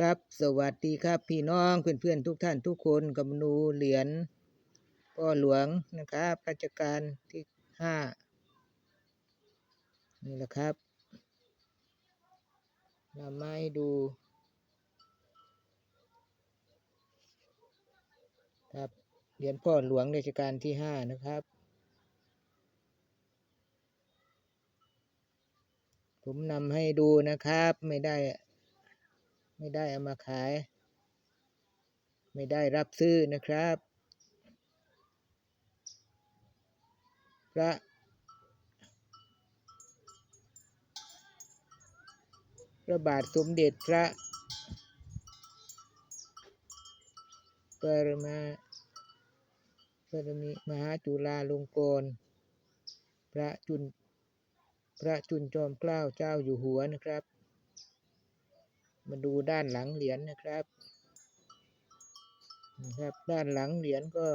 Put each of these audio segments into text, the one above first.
ครับ สวัสดีครับ พี่น้องเพื่อนๆทุกท่านทุกคนกับมนูเหรียญพ่อหลวงนะครับราชการที่ห้านี่แหละครับนำมาให้ดูครับเหรียญพ่อหลวงราชการที่ห้านะครับ ผมนำให้ดูนะครับไม่ได้ ไม่ได้เอามาขาย ไม่ได้รับซื้อนะครับ พระพระบาทสมเด็จพระปรมาปรมิมหาจุฬาลงกรณพระจุนพระจุนจอมเกล้าเจ้าอยู่หัวนะครับ มาดูด้านหลังเหรียญนะครับนะครับ ด้านหลังเหรียญก็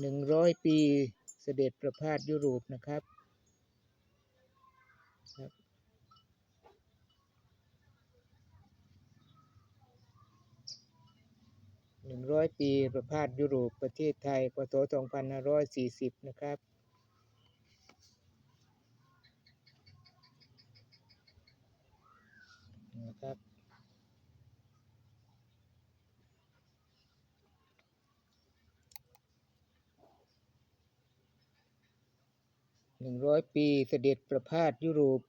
หนึ่งร้อยปีเสด็จประพาสยุโรปนะครับครับหนึ่งร้อยปีประพาสยุโรปประเทศไทยพศสองพันห้าร้อยสี่สิบนะครับ นะ ครับ หนึ่งร้อยปีเสด็จประพาสยุโรป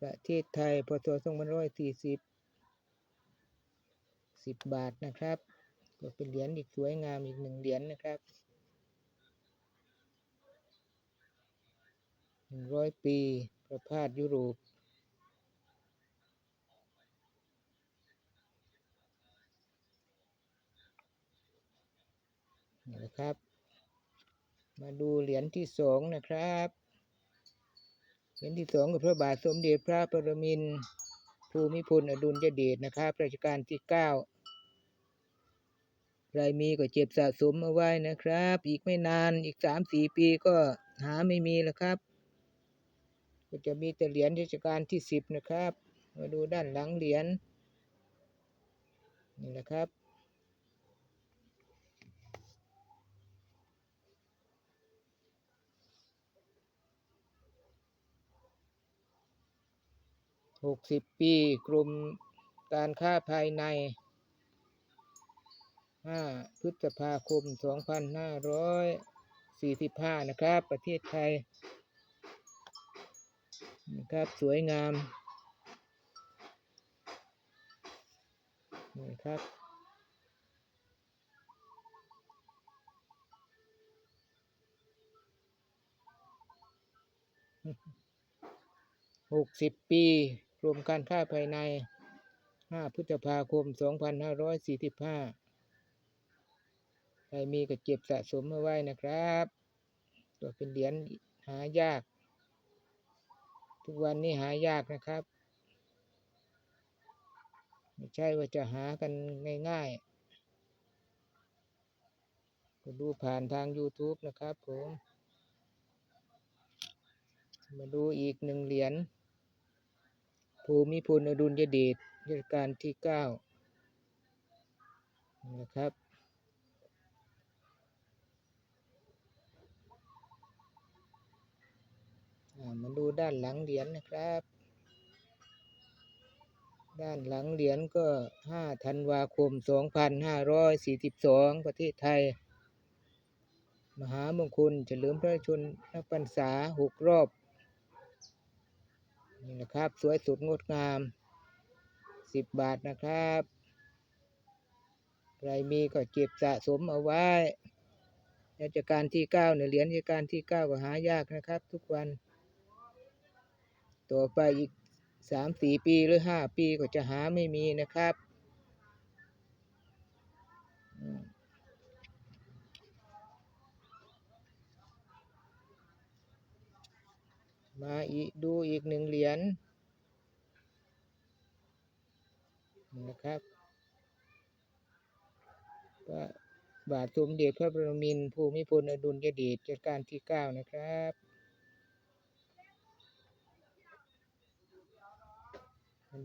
ประเทศไทยพศสองพันร้อยสี่สิบสิบบาทนะครับ ก็เป็นเหรียญอีกสวยงามอีกหนึ่งเหรียญนะครับหนึ่งร้อยปี ประพาสยุโรป นะครับ มาดูเหรียญที่สองนะครับ เหรียญที่สองกับพระบาทสมเด็จพระปรมินทรภูมิพลอดุลยเดชนะครับรัชกาลที่เก้าใครมีก็เจ็บสะสมเอาไว้นะครับ อีกไม่นานอีกสามสี่ปีก็หาไม่มีแล้วครับ ก็จะมีแต่เหรียญรัชกาลที่สิบนะครับ มาดูด้านหลังเหรียญนี่แหละครับ หกสิบปีกรมการค้าภายในห้าพฤษภาคมสองพันห้าร้อยสี่สิบห้านะครับ ประเทศไทยนะครับสวยงามนี่ครับหกสิบปี รมการค้าภายในห้าพฤษภาคมสองพันห้าร้อยสี่สิบห้าใครมีก็เก็บสะสมเอาไว้นะครับ ตัวเป็นเหรียญหายาก ทุกวันนี้หายากนะครับ ไม่ใช่ว่าจะหากันง่ายๆก็ดูผ่านทาง YouTube นะครับผม มาดูอีกหนึ่งเหรียญ ภูมิพลอดุลยเดชรัชกาลที่เก้านะครับ มาดูด้านหลังเหรียญนะครับ ด้านหลังเหรียญก็ 5 ธันวาคม 2542 ประเทศไทย มหามงคลเฉลิมพระชนมพรรษา 6 รอบ นี่นะครับ สวยสดงดงามสิบบาทนะครับใครมีก็เก็บสะสมเอาไว้ราชการที่9เนี่ยเหรียญราชการที่เก้าก็หายากนะครับ ทุกวัน ต่อไปอีกสามสี่ปีหรือห้าปีก็จะหาไม่มีนะครับ มาอีกดูอีกหนึ่งเหรียญนนะครับพระบาทสมเด็จพระบรมินทรภูมิพลอดุลยเดชรัชกาลที่เก้านะครับ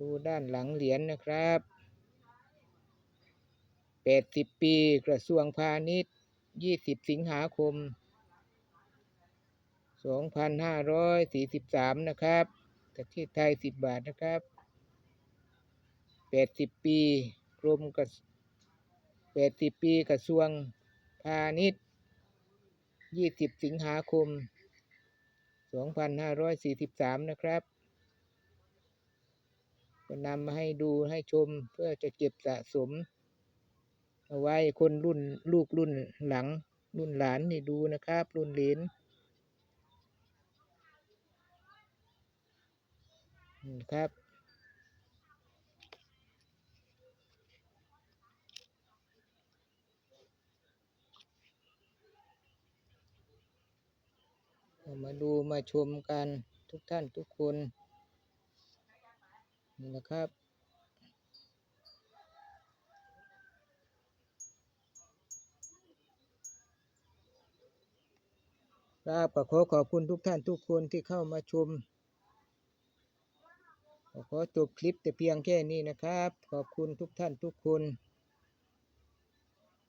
ดูด้านหลังเหรียญนะครับแปดสิบปีกระทรวงพาณิชย์ยี่สิบสิงหาคม สองพันห้าร้อยสี่สิบสามนะครับประเทศไทยสิบบาทนะครับแปดสิบปีกรมกระแปดสิบปีกระทรวงพาณิชย์ยี่สิบสิงหาคมสองพันห้าร้อยสี่สิบสามนะครับก็นำมาให้ดูให้ชมเพื่อจะเก็บสะสม เอาไว้คนรุ่นลูกรุ่นหลังรุ่นหลานนี่ดูนะครับ รุ่นเหลน ครับ มาดูมาชมกันทุกท่านทุกคนนี่นะครับครับก็ขอขอบคุณทุกท่านทุกคนที่เข้ามาชม ขอจบคลิปแต่เพียงแค่นี้นะครับ ขอบคุณทุกท่านทุกคน